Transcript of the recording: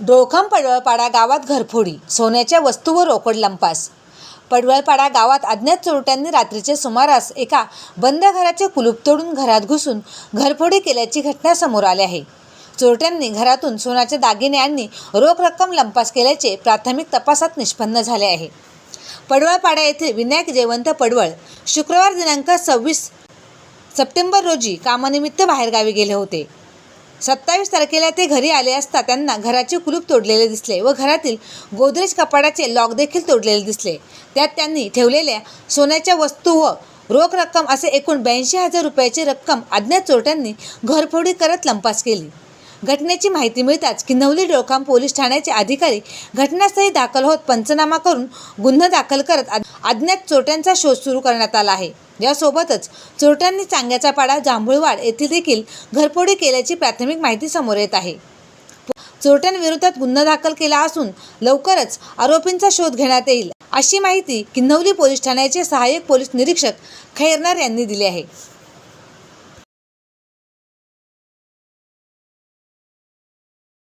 डोळखाम पडवळपाडा गावात घरफोडी सोन्याच्या वस्तू व रोकड लंपास. पडवळपाडा गावात अज्ञात चोरट्यांनी रात्रीच्या सुमारास एका बंद घराचे कुलूप तोडून घरात घुसून घरफोडी केल्याची घटना समोर आली आहे. चोरट्यांनी घरातून सोन्याचे दागिने आणि रोख रक्कम लंपास केल्याचे प्राथमिक तपासात निष्पन्न झाले आहे. पडवळपाडा येथे विनायक जयवंत पडवळ शुक्रवार दिनांक सव्वीस सप्टेंबर रोजी कामानिमित्त बाहेरगावी गेले होते. सत्तावीस तारखेला ते घरी आले असता त्यांना घराचे कुलूप तोडलेले दिसले व घरातील गोदरेज कपाडाचे लॉक देखील तोडलेले दिसले. त्यात त्यांनी ठेवलेल्या सोन्याच्या वस्तू व रोख रक्कम असे एकूण ब्याऐंशी हजार रुपयाची रक्कम अज्ञात चोरट्यांनी घरफोडी करत लंपास केली. घटनेची माहिती मिळताच किन्नवली डोळकाम पोलीस ठाण्याचे अधिकारी घटनास्थळी दाखल होत पंचनामा करून गुन्हा दाखल करत अ- अज्ञात चोरट्यांचा शोध सुरू करण्यात आला आहे. यासोबतच चोरट्यांनी चांग्याचा पाडा जांभूळवाड येथे देखील घरफोडी केल्याची प्राथमिक माहिती समोर येत आहे. चोरट्यांविरोधात गुन्हा दाखल केला असून लवकरच आरोपींचा शोध घेण्यात येईल अशी माहिती किन्नवली पोलीस ठाण्याचे सहाय्यक पोलीस निरीक्षक खैरनार यांनी दिली आहे.